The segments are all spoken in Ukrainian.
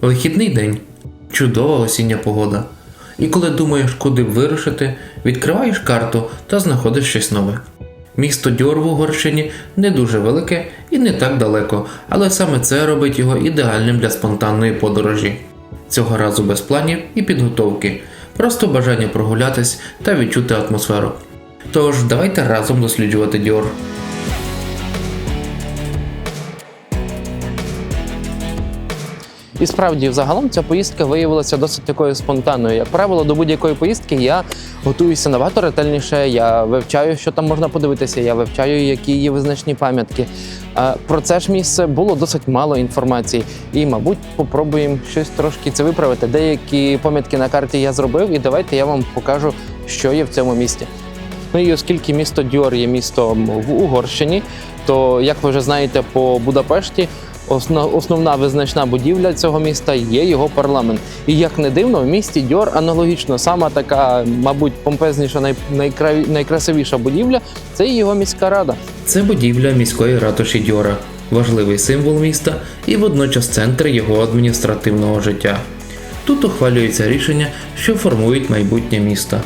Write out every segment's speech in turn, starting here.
Вихідний день, чудова осіння погода. І коли думаєш, куди б вирушити, відкриваєш карту та знаходиш щось нове. Місто Дьор в Угорщині не дуже велике і не так далеко, але саме це робить його ідеальним для спонтанної подорожі. Цього разу без планів і підготовки, просто бажання прогулятись та відчути атмосферу. Тож давайте разом досліджувати Дьор. І справді, загалом ця поїздка виявилася досить такою спонтанною. Як правило, до будь-якої поїздки я готуюся набагато ретельніше. Я вивчаю, що там можна подивитися. Я вивчаю, які є визначні пам'ятки. Про це ж місце було досить мало інформації, і, мабуть, попробуємо щось трошки це виправити. Деякі пам'ятки на карті я зробив, і давайте я вам покажу, що є в цьому місті. Ну і оскільки місто Дьор є містом в Угорщині, то як ви вже знаєте, по Будапешті основна визначна будівля цього міста є його парламент. І як не дивно, в місті Дьор аналогічно сама така, мабуть, помпезніша, найкрасивіша будівля це його міська рада. Це будівля міської ратуші Дьора, важливий символ міста і водночас центр його адміністративного життя. Тут ухвалюються рішення, що формують майбутнє міста.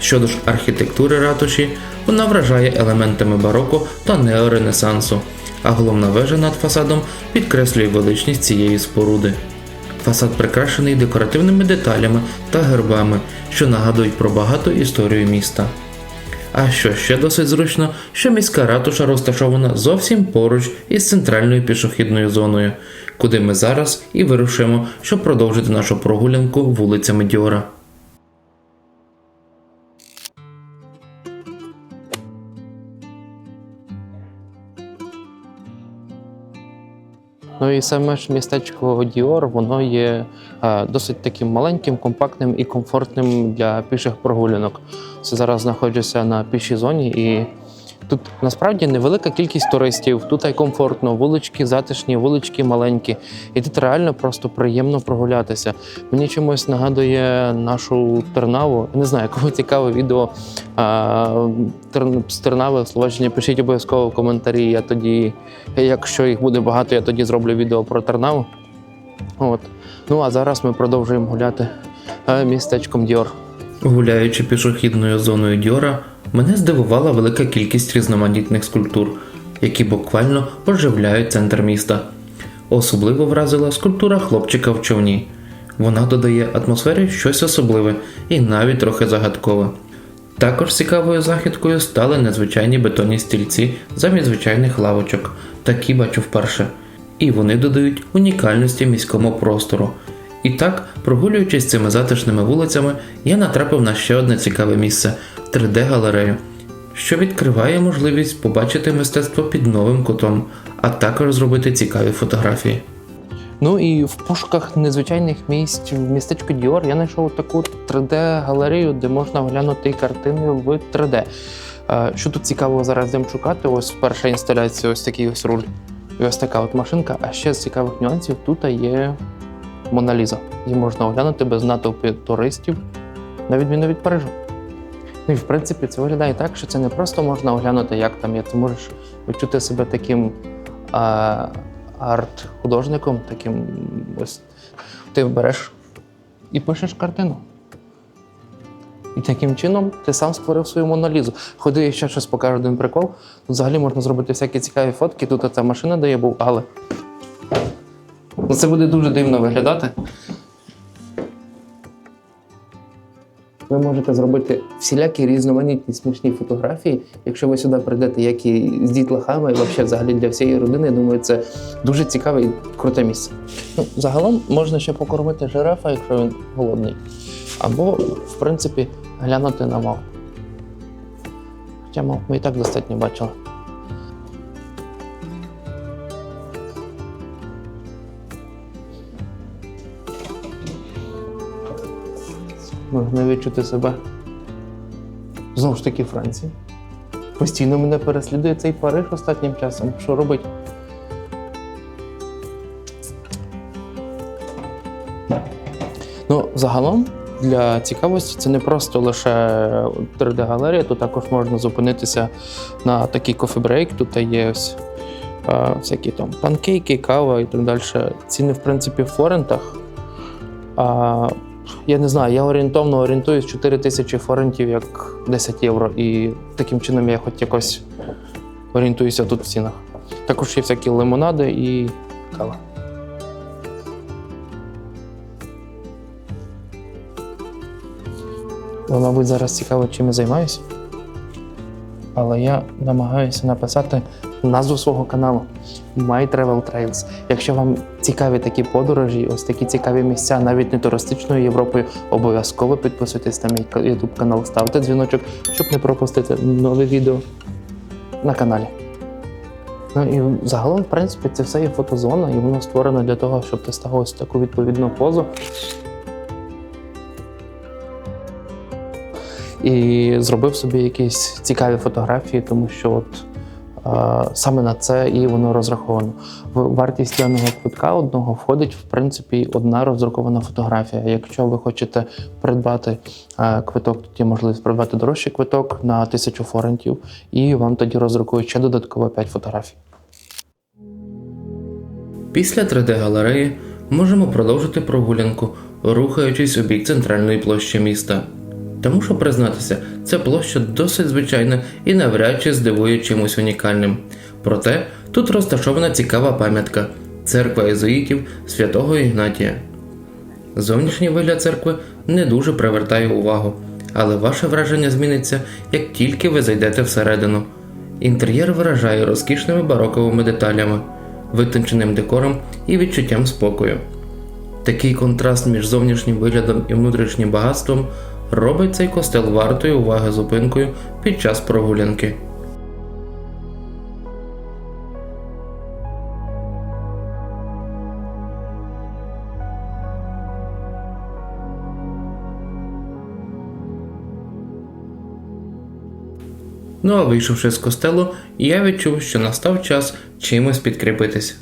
Щодо ж архітектури ратуші, вона вражає елементами бароко та неоренесансу, а головна вежа над фасадом підкреслює величність цієї споруди. Фасад прикрашений декоративними деталями та гербами, що нагадують про багату історію міста. А що ще досить зручно, що міська ратуша розташована зовсім поруч із центральною пішохідною зоною, куди ми зараз і вирушимо, щоб продовжити нашу прогулянку вулицями Діора. Ну і саме ж містечко Діор, воно є е, досить таким маленьким, компактним і комфортним для піших прогулянок. Це зараз знаходжуся на пішій зоні, і тут насправді невелика кількість туристів. Тут і комфортно, вулички затишні, вулички маленькі. І тут реально просто приємно прогулятися. Мені чомусь нагадує нашу Тернаву. Не знаю, кому цікаве відео а, з Тернави, Словаччини, пишіть обов'язково в коментарі. Я тоді, якщо їх буде багато, я тоді зроблю відео про Тернаву. От. Ну а зараз ми продовжуємо гуляти е, містечком Діор. Гуляючи пішохідною зоною Діора, мене здивувала велика кількість різноманітних скульптур, які буквально оживляють центр міста. Особливо вразила скульптура хлопчика в човні. Вона додає атмосфері щось особливе і навіть трохи загадкове. Також цікавою західкою стали незвичайні бетонні стільці замість звичайних лавочок, такі бачу вперше. І вони додають унікальності міському простору. І так, прогулюючись цими затишними вулицями, я натрапив на ще одне цікаве місце 3D-галерею, що відкриває можливість побачити мистецтво під новим кутом, а також зробити цікаві фотографії. Ну і в пошуках незвичайних місць в містечку Діор я знайшов таку 3D-галерею, де можна оглянути картини в 3D. Е, Що тут цікавого зараз будемо шукати? Ось перша інсталяція, ось такий ось руль. І ось така от машинка. А ще з цікавих нюансів тут є Моналіза. Її можна оглянути без натовпи туристів, на відміну від Парижу. Ну і в принципі це виглядає так, що це не просто можна оглянути, як там є. Ти можеш відчути себе таким а, арт-художником, таким ось ти береш і пишеш картину. І таким чином ти сам створив свою моналізу. Ходи я ще щось покажу один прикол. Тут взагалі можна зробити всякі цікаві фотки. Тут оця машина дає був, але. Ну, це буде дуже дивно виглядати. Ви можете зробити всілякі різноманітні смішні фотографії, якщо ви сюди прийдете, як і з дітлахами, і взагалі взагалі для всієї родини. Я думаю, це дуже цікаве і круте місце. Ну, загалом можна ще покормити жирафа, якщо він голодний. Або, в принципі, глянути на мав. Хоча мав ми і так достатньо бачили. Можна відчути себе знову ж таки Франції. Постійно мене переслідує цей Париж останнім часом. Що робить? Ну, загалом, для цікавості це не просто лише 3D-галерія, тут також можна зупинитися на такий кофе-брейк. Тут є ось е, всякі там панкейки, кава і так далі. Ціни, в принципі, в форентах. А, я не знаю, я орієнтовно орієнтуюсь 4 тисячі форентів як 10 євро. І таким чином я хоч якось орієнтуюся тут в цінах. Також є всякі лимонади і кава. Ви, мабуть, зараз цікаво, чим я займаюся. Але я намагаюся написати назву свого каналу My Travel Trails. Якщо вам цікаві такі подорожі, ось такі цікаві місця, навіть не туристичною Європою, обов'язково підписуйтесь на мій YouTube канал, ставте дзвіночок, щоб не пропустити нове відео на каналі. Ну і загалом, в принципі, це все є фотозона, і воно створено для того, щоб ти став ось таку відповідну позу. І зробив собі якісь цікаві фотографії, тому що от саме на це і воно розраховано. В вартість даного квитка одного входить, в принципі, одна роздрукована фотографія. Якщо ви хочете придбати е, квиток, є можливість придбати дорожчий квиток на тисячу форентів, і вам тоді роздрукують ще додатково 5 фотографій. Після 3D-галереї можемо продовжити прогулянку, рухаючись у бік центральної площі міста. Тому що признатися, ця площа досить звичайна і навряд чи здивує чимось унікальним. Проте тут розташована цікава пам'ятка церква єзуїтів святого Ігнатія. Зовнішній вигляд церкви не дуже привертає увагу, але ваше враження зміниться, як тільки ви зайдете всередину. Інтер'єр виражає розкішними бароковими деталями, витонченим декором і відчуттям спокою. Такий контраст між зовнішнім виглядом і внутрішнім багатством робить цей костел вартою уваги зупинкою під час прогулянки. Ну а вийшовши з костелу, я відчув, що настав час чимось підкріпитись.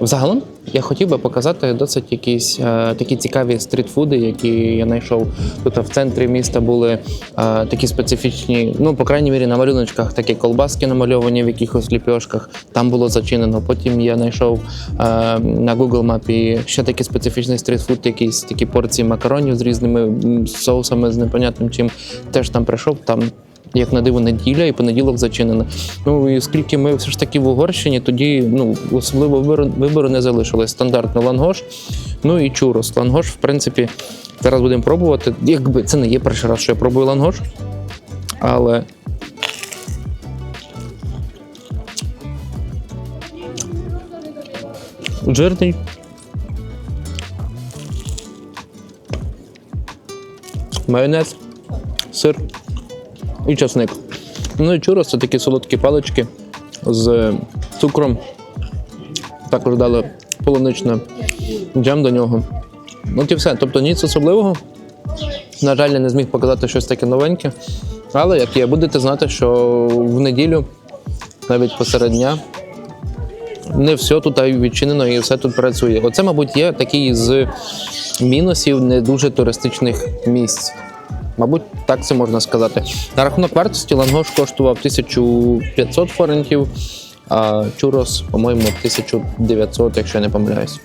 Взагалом я хотів би показати досить якісь е, такі цікаві стрітфуди, які я знайшов тут в центрі міста. Були е, такі специфічні, ну по крайній мірі на малюночках, такі колбаски намальовані в якихось ліпьошках. Там було зачинено. Потім я знайшов е, на Google мапі ще такий специфічний стрітфуд, якісь такі порції макаронів з різними соусами, з непонятним чим. Теж там прийшов. Там як на диво неділя і понеділок зачинено. Ну і оскільки ми все ж таки в Угорщині, тоді ну особливо вибору, вибору не залишилось. Стандартно лангош, ну і чурос. Лангош, в принципі, зараз будемо пробувати. Якби це не є перший раз, що я пробую лангош, але. Жирний. Майонез, сир і часник. Ну і чурос це такі солодкі палички з цукром. Також дали полуничне джем до нього. От і все. Тобто ніц особливого. На жаль, я не зміг показати щось таке новеньке. Але як є, будете знати, що в неділю, навіть посеред дня, не все тут відчинено і все тут працює. Оце, мабуть, є такий з мінусів не дуже туристичних місць. Мабуть, так це можна сказати. На рахунок вартості лангош коштував 1500 форентів, а чурос, по-моєму, 1900, якщо я не помиляюсь.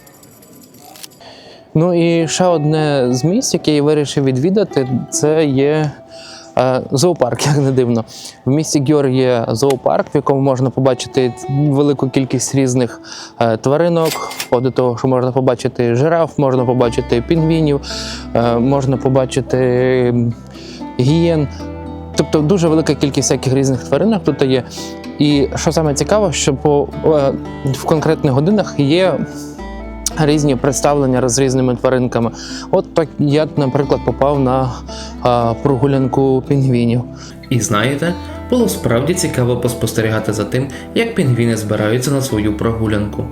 Ну і ще одне з місць, яке я вирішив відвідати, це є зоопарк, як не дивно. В місті Гьор є зоопарк, в якому можна побачити велику кількість різних е, тваринок. До того, що можна побачити жираф, можна побачити пінгвінів, е, можна побачити гієн. Тобто дуже велика кількість всяких різних тваринок тут є. І що саме цікаво, що по, е, в конкретних годинах є різні представлення з різними тваринками. От так я, наприклад, попав на е, прогулянку пінгвінів. І знаєте, було справді цікаво поспостерігати за тим, як пінгвіни збираються на свою прогулянку,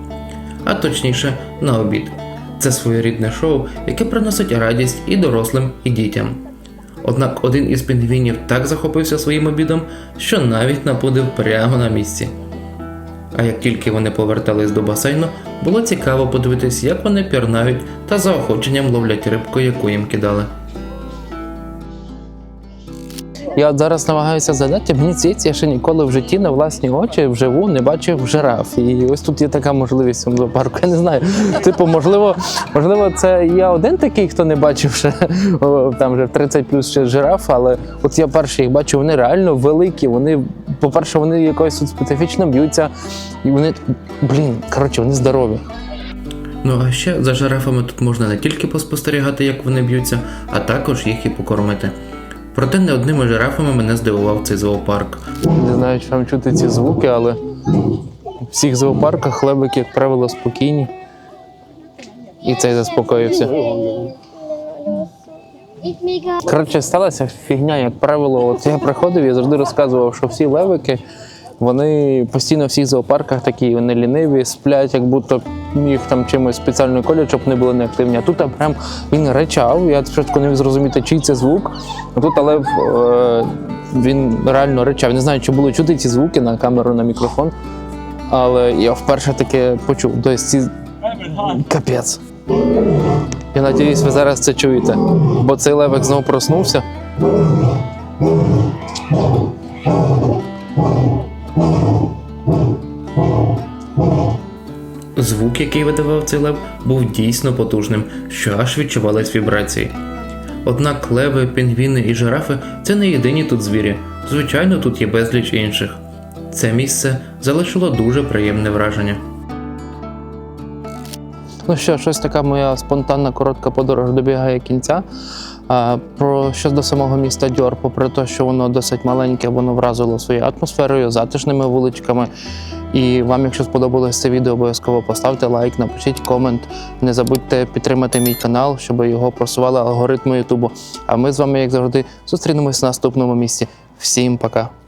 а точніше на обід. Це своєрідне шоу, яке приносить радість і дорослим, і дітям. Однак один із пінгвінів так захопився своїм обідом, що навіть напудив прямо на місці. А як тільки вони повертались до басейну, було цікаво подивитись, як вони пірнають та заохоченням ловлять рибку, яку їм кидали. Я от зараз намагаюся згадати, мені здається, я ще ніколи в житті на власні очі вживу не бачив жираф. І ось тут є така можливість цьому зоопарку. Я не знаю. Типу, можливо, можливо, це я один такий, хто не бачив ще там вже в 30 плюс ще жираф, але от я перший їх бачу, вони реально великі. Вони, по-перше, вони якось тут специфічно б'ються, і вони, блін, коротше, вони здорові. Ну а ще за жирафами тут можна не тільки поспостерігати, як вони б'ються, а також їх і покормити. Проте не одними жирафами мене здивував цей зоопарк. Не знаю, чи вам чути ці звуки, але в всіх зоопарках хлебики, як правило, спокійні. І цей заспокоївся. Коротше, сталася фігня, як правило, от я приходив, і завжди розказував, що всі левики, вони постійно в всіх зоопарках такі, вони ліниві, сплять, як будто їх там чимось спеціально колять, щоб вони були неактивні. А тут прям він речав. Я спочатку не міг зрозуміти, чий це звук. А тут але е, він реально речав. Не знаю, чи було чути ці звуки на камеру, на мікрофон. Але я вперше таке почув. Тобто ці капець. Я надіюсь, ви зараз це чуєте, бо цей левик знову проснувся. Звук, який видавав цей лев, був дійсно потужним, що аж відчувались вібрації. Однак леви, пінгвіни і жирафи це не єдині тут звірі. Звичайно, тут є безліч інших. Це місце залишило дуже приємне враження. Ну що, щось така моя спонтанна коротка подорож добігає кінця. А, про що до самого міста Дьор, попри те, що воно досить маленьке, воно вразило своєю атмосферою, затишними вуличками. І вам, якщо сподобалось це відео, обов'язково поставте лайк, напишіть комент. Не забудьте підтримати мій канал, щоб його просували алгоритми Ютубу. А ми з вами, як завжди, зустрінемось в наступному місці. Всім пока!